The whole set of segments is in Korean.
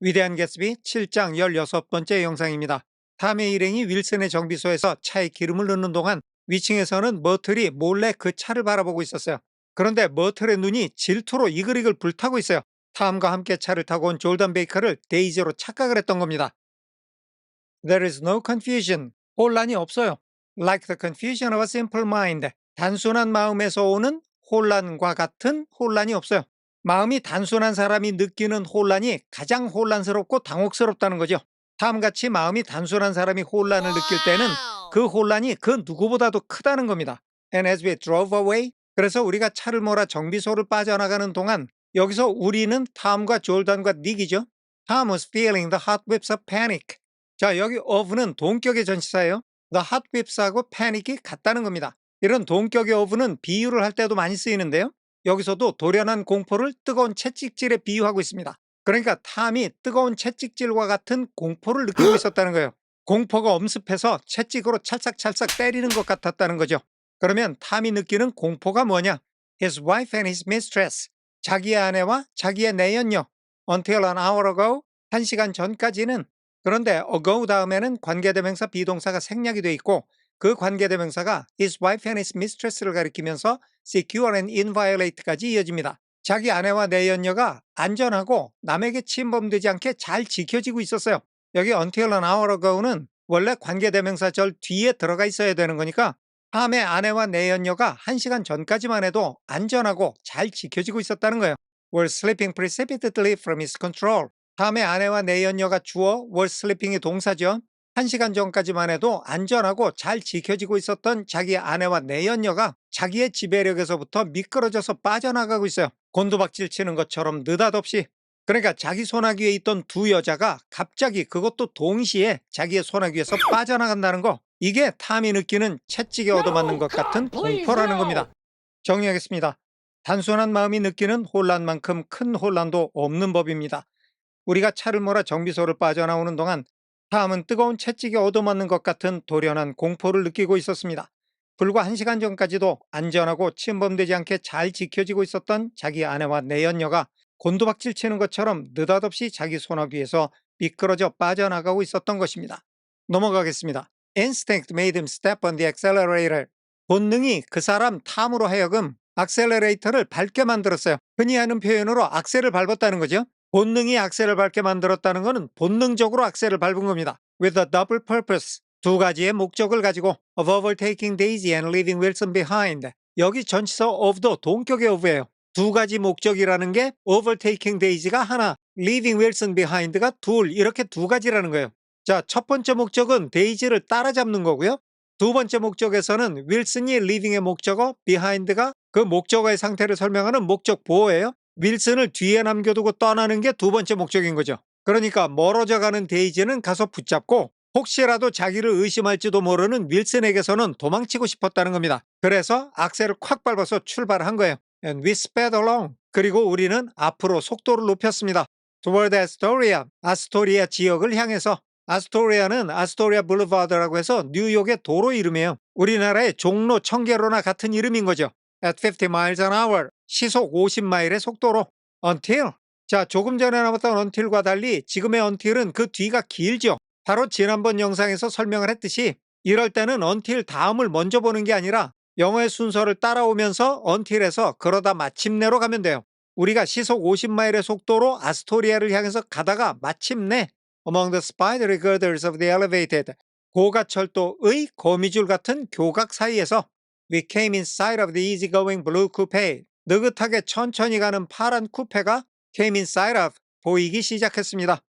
위대한 개츠비 7장 16번째 영상입니다. 탐의 일행이 윌슨의 정비소에서 차에 기름을 넣는 동안 위층에서는 머틀이 몰래 그 차를 바라보고 있었어요. 그런데 머틀의 눈이 질투로 이글이글 불타고 있어요. 탐과 함께 차를 타고 온 졸단 베이커를 데이지로 착각을 했던 겁니다. There is no confusion. 혼란이 없어요. Like the confusion of a simple mind. 단순한 마음에서 오는 혼란과 같은 혼란이 없어요. 마음이 단순한 사람이 느끼는 혼란이 가장 혼란스럽고 당혹스럽다는 거죠. 다음같이 마음이 단순한 사람이 혼란을 느낄 때는 그 혼란이 그 누구보다도 크다는 겁니다. And as we drove away, 그래서 우리가 차를 몰아 정비소를 빠져나가는 동안 여기서 우리는 탐과 졸단과 닉이죠. Tom was feeling the hot whips of panic. 자, 여기 of는 동격의 전치사예요. The hot whips하고 panic이 같다는 겁니다. 이런 동격의 of는 비유를 할 때도 많이 쓰이는데요. 여기서도 돌연한 공포를 뜨거운 채찍질에 비유하고 있습니다. 그러니까 탐이 뜨거운 채찍질과 같은 공포를 느끼고 있었다는 거예요. 공포가 엄습해서 채찍으로 찰싹찰싹 때리는 것 같았다는 거죠. 그러면 탐이 느끼는 공포가 뭐냐? His wife and his mistress. 자기의 아내와 자기의 내연녀. Until an hour ago. 한 시간 전까지는. 그런데 ago 다음에는 관계대명사 비동사가 생략이 돼 있고 그 관계대명사가 his wife and his mistress를 가리키면서 secure and inviolate까지 이어집니다. 자기 아내와 내연녀가 안전하고 남에게 침범되지 않게 잘 지켜지고 있었어요. 여기 until an hour ago는 원래 관계대명사 절 뒤에 들어가 있어야 되는 거니까 다음에 아내와 내연녀가 한시간 전까지만 해도 안전하고 잘 지켜지고 있었다는 거예요. were slipping precipitately from his control. 다음에 아내와 내연녀가 주어 were slipping이 동사죠. 한시간 전까지만 해도 안전하고 잘 지켜지고 있었던 자기 아내와 내연녀가 자기의 지배력에서부터 미끄러져서 빠져나가고 있어요. 곤두박질 치는 것처럼 느닷없이. 그러니까 자기 소나기에 있던 두 여자가 갑자기 그것도 동시에 자기의 소나기에서 빠져나간다는 거. 이게 탐이 느끼는 채찍에 얻어맞는 것 같은 공포라는 겁니다. 정리하겠습니다. 단순한 마음이 느끼는 혼란만큼 큰 혼란도 없는 법입니다. 우리가 차를 몰아 정비소를 빠져나오는 동안 탐은 뜨거운 채찍에 얻어맞는 것 같은 돌연한 공포를 느끼고 있었습니다. 불과 한 시간 전까지도 안전하고 침범되지 않게 잘 지켜지고 있었던 자기 아내와 내연녀가 곤두박질 치는 것처럼 느닷없이 자기 소나기에서 미끄러져 빠져나가고 있었던 것입니다. 넘어가겠습니다. Instinct made him step on the accelerator. 본능이 그 사람 탐으로 하여금 악셀러레이터를 밟게 만들었어요. 흔히 하는 표현으로 악셀을 밟았다는 거죠. 본능이 악셀을 밟게 만들었다는 것은 본능적으로 악셀을 밟은 겁니다. With a double purpose. 두 가지의 목적을 가지고 of overtaking Daisy and leaving Wilson behind. 여기 전치사 of도 동격의 of예요. 두 가지 목적이라는 게 overtaking Daisy가 하나, leaving Wilson behind가 둘 이렇게 두 가지라는 거예요. 자, 첫 번째 목적은 데이지를 따라잡는 거고요. 두 번째 목적에서는 윌슨이 leaving의 목적어, behind가 그 목적어의 상태를 설명하는 목적 보호예요. 윌슨을 뒤에 남겨두고 떠나는 게 두 번째 목적인 거죠. 그러니까 멀어져 가는 데이지는 가서 붙잡고 혹시라도 자기를 의심할지도 모르는 윌슨에게서는 도망치고 싶었다는 겁니다. 그래서 악셀을 콱 밟아서 출발한 거예요. And we sped along. 그리고 우리는 앞으로 속도를 높였습니다. Toward Astoria, 아스토리아 지역을 향해서 아스토리아는 아스토리아 블루바드라고 해서 뉴욕의 도로 이름이에요. 우리나라의 종로 청계로나 같은 이름인 거죠. At 50 miles an hour, 시속 50마일의 속도로 until 자 조금 전에 나왔던 until과 달리 지금의 until은 그 뒤가 길죠. 바로 지난번 영상에서 설명을 했듯이 이럴 때는 until 다음을 먼저 보는 게 아니라 영어의 순서를 따라오면서 until에서 그러다 마침내로 가면 돼요. 우리가 시속 50마일의 속도로 아스토리아를 향해서 가다가 마침내 among the spidery girders of the elevated 고가철도의 거미줄 같은 교각 사이에서 we came in sight of the easygoing blue coupe 느긋하게 천천히 가는 파란 쿠페가 came in sight of 보이기 시작했습니다.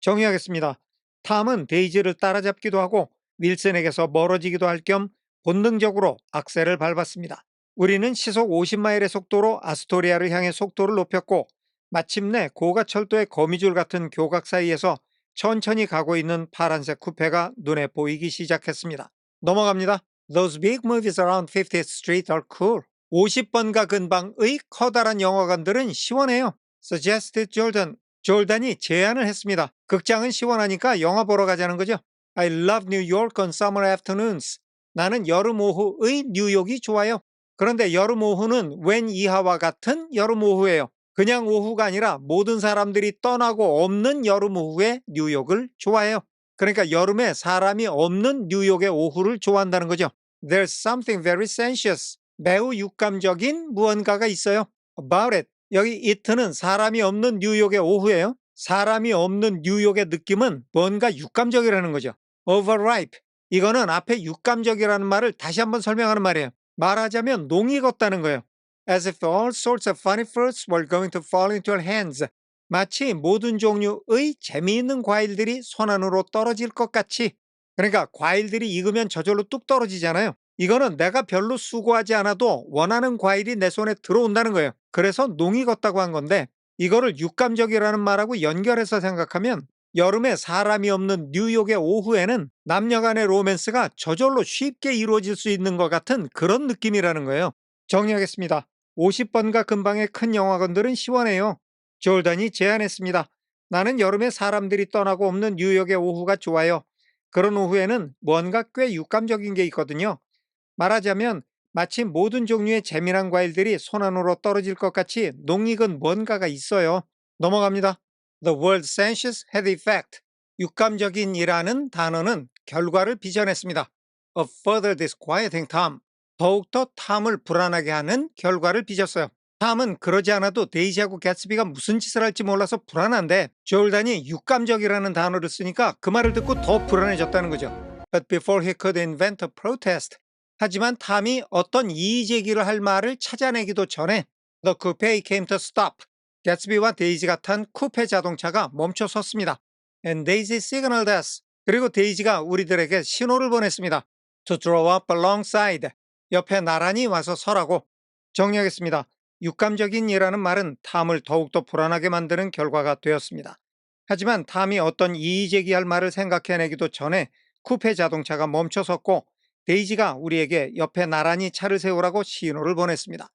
정리하겠습니다. 탐은 데이지를 따라잡기도 하고 윌슨에게서 멀어지기도 할 겸 본능적으로 악셀을 밟았습니다. 우리는 시속 50마일의 속도로 아스토리아를 향해 속도를 높였고 마침내 고가철도의 거미줄 같은 교각 사이에서 천천히 가고 있는 파란색 쿠페가 눈에 보이기 시작했습니다. 넘어갑니다. Those big movies around 50th Street are cool. 50번가 근방의 커다란 영화관들은 시원해요. Suggested Jordan. 졸단이 제안을 했습니다. 극장은 시원하니까 영화 보러 가자는 거죠. I love New York on summer afternoons. 나는 여름 오후의 뉴욕이 좋아요. 그런데 여름 오후는 when 이하와 같은 여름 오후예요. 그냥 오후가 아니라 모든 사람들이 떠나고 없는 여름 오후에 뉴욕을 좋아해요. 그러니까 여름에 사람이 없는 뉴욕의 오후를 좋아한다는 거죠. There's something very sensuous. 매우 육감적인 무언가가 있어요. About it. 여기 it는 사람이 없는 뉴욕의 오후예요. 사람이 없는 뉴욕의 느낌은 뭔가 육감적이라는 거죠. Overripe. 이거는 앞에 육감적이라는 말을 다시 한번 설명하는 말이에요. 말하자면 농이 걷다는 거예요. As if all sorts of funny fruits were going to fall into our hands. 마치 모든 종류의 재미있는 과일들이 손안으로 떨어질 것 같이. 그러니까 과일들이 익으면 저절로 뚝 떨어지잖아요. 이거는 내가 별로 수고하지 않아도 원하는 과일이 내 손에 들어온다는 거예요. 그래서 농이 걷다고 한 건데 이거를 육감적이라는 말하고 연결해서 생각하면 여름에 사람이 없는 뉴욕의 오후에는 남녀 간의 로맨스가 저절로 쉽게 이루어질 수 있는 것 같은 그런 느낌이라는 거예요. 정리하겠습니다. 50번가 근방의 큰 영화관들은 시원해요. 졸단이 제안했습니다. 나는 여름에 사람들이 떠나고 없는 뉴욕의 오후가 좋아요. 그런 오후에는 뭔가 꽤 육감적인 게 있거든요. 말하자면 마치 모든 종류의 재미난 과일들이 손안으로 떨어질 것 같이 농익은 뭔가가 있어요. 넘어갑니다. The word sensuous had effect. 육감적인이라는 단어는 결과를 빚어냈습니다. A further disquieting Tom. 더욱더 탐을 불안하게 하는 결과를 빚었어요. 탐은 그러지 않아도 데이지하고 개츠비가 무슨 짓을 할지 몰라서 불안한데 조울단이 육감적이라는 단어를 쓰니까 그 말을 듣고 더 불안해졌다는 거죠. But before he could invent a protest, 하지만 탐이 어떤 이의 제기를 할 말을 찾아내기도 전에 The coupe came to stop. 개츠비와 데이지가 탄 쿠페 자동차가 멈춰 섰습니다. And Daisy signaled us. 그리고 데이지가 우리들에게 신호를 보냈습니다. To draw up alongside. 옆에 나란히 와서 서라고. 정리하겠습니다. 육감적인이라는 말은 탐을 더욱더 불안하게 만드는 결과가 되었습니다. 하지만 탐이 어떤 이의 제기할 말을 생각해내기도 전에 쿠페 자동차가 멈춰섰고 데이지가 우리에게 옆에 나란히 차를 세우라고 신호를 보냈습니다.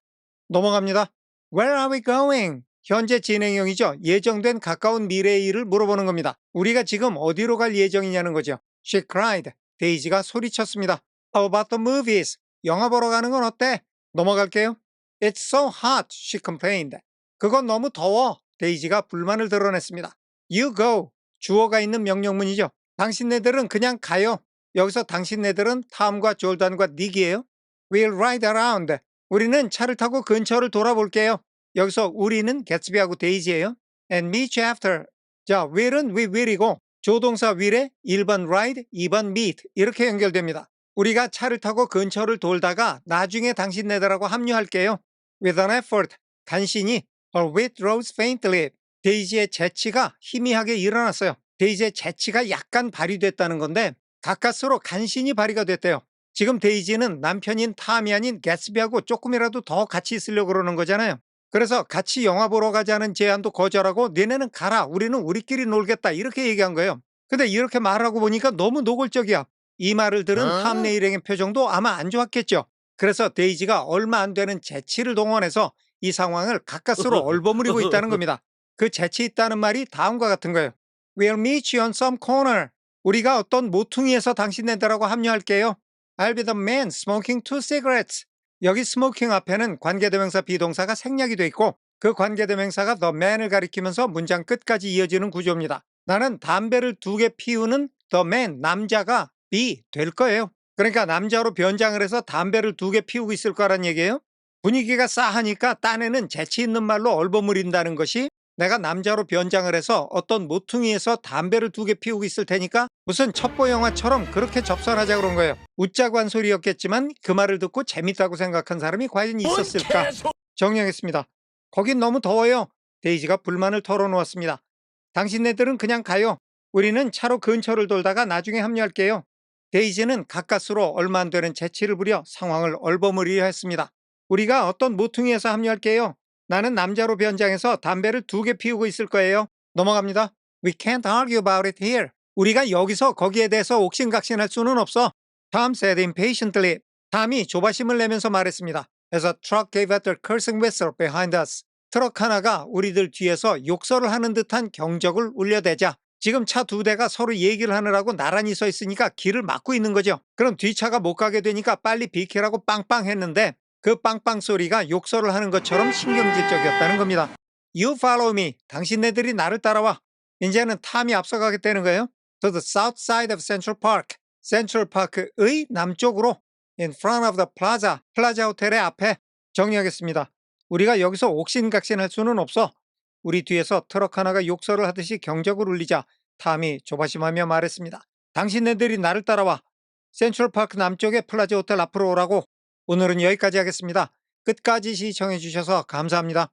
넘어갑니다. Where are we going? 현재 진행형이죠. 예정된 가까운 미래의 일을 물어보는 겁니다. 우리가 지금 어디로 갈 예정이냐는 거죠. She cried. 데이지가 소리쳤습니다. How about the movies? 영화 보러 가는 건 어때? 넘어갈게요. It's so hot, she complained. 그건 너무 더워. 데이지가 불만을 드러냈습니다. You go. 주어가 있는 명령문이죠. 당신네들은 그냥 가요. 여기서 당신네들은 탐과 졸단과 닉이에요. We'll ride around. 우리는 차를 타고 근처를 돌아볼게요. 여기서 우리는 개츠비하고 데이지예요. And meet you after. 자, will은 we will이고 조동사 will에 1번 ride, 2번 meet 이렇게 연결됩니다. 우리가 차를 타고 근처를 돌다가 나중에 당신네들하고 합류할게요. With an effort. 간신히 her wit rose faintly. 데이지의 재치가 희미하게 일어났어요. 데이지의 재치가 약간 발휘됐다는 건데 가까스로 간신히 발휘가 됐대요. 지금 데이지는 남편인 탐이 아닌 개츠비하고 조금이라도 더 같이 있으려고 그러는 거잖아요. 그래서 같이 영화 보러 가자는 제안도 거절하고 너네는 가라 우리는 우리끼리 놀겠다 이렇게 얘기한 거예요. 근데 이렇게 말하고 보니까 너무 노골적이야. 이 말을 들은 어? 탐 네 일행의 표정도 아마 안 좋았겠죠. 그래서 데이지가 얼마 안 되는 재치를 동원해서 이 상황을 가까스로 얼버무리고 있다는 겁니다. 그 재치 있다는 말이 다음과 같은 거예요. We'll meet you on some corner. 우리가 어떤 모퉁이에서 당신네들하고 합류할게요. I'll be the man smoking two cigarettes. 여기 스모킹 앞에는 관계대명사 비동사가 생략이 돼 있고 그 관계대명사가 the man을 가리키면서 문장 끝까지 이어지는 구조입니다. 나는 담배를 두 개 피우는 the man, 남자가 be 될 거예요. 그러니까 남자로 변장을 해서 담배를 두 개 피우고 있을 거란 얘기예요. 분위기가 싸하니까 딴에는 재치 있는 말로 얼버무린다는 것이 내가 남자로 변장을 해서 어떤 모퉁이에서 담배를 두 개 피우고 있을 테니까 무슨 첩보 영화처럼 그렇게 접선하자 그런 거예요. 웃자고 한 소리였겠지만 그 말을 듣고 재밌다고 생각한 사람이 과연 있었을까? 정리하겠습니다. 거긴 너무 더워요. 데이지가 불만을 털어놓았습니다. 당신네들은 그냥 가요. 우리는 차로 근처를 돌다가 나중에 합류할게요. 데이지는 가까스로 얼마 안 되는 재치를 부려 상황을 얼버무리려 했습니다. 우리가 어떤 모퉁이에서 합류할게요. 나는 남자로 변장해서 담배를 두 개 피우고 있을 거예요. 넘어갑니다. We can't argue about it here. 우리가 여기서 거기에 대해서 옥신각신할 수는 없어. Tom said impatiently. 탐이 조바심을 내면서 말했습니다. As a truck gave out their cursing whistle behind us. 트럭 하나가 우리들 뒤에서 욕설을 하는 듯한 경적을 울려대자 지금 차 두 대가 서로 얘기를 하느라고 나란히 서 있으니까 길을 막고 있는 거죠. 그럼 뒤차가 못 가게 되니까 빨리 비키라고 빵빵 했는데 그 빵빵 소리가 욕설을 하는 것처럼 신경질적이었다는 겁니다. You follow me. 당신네들이 나를 따라와. 이제는 탐이 앞서가게 되는 거예요. To the south side of Central Park. 센트럴 파크의 남쪽으로 in front of the plaza. 플라자 호텔의 앞에 정리하겠습니다. 우리가 여기서 옥신각신할 수는 없어. 우리 뒤에서 트럭 하나가 욕설을 하듯이 경적을 울리자 탐이 조바심하며 말했습니다. 당신네들이 나를 따라와. 센트럴 파크 남쪽의 플라자 호텔 앞으로 오라고. 오늘은 여기까지 하겠습니다. 끝까지 시청해 주셔서 감사합니다.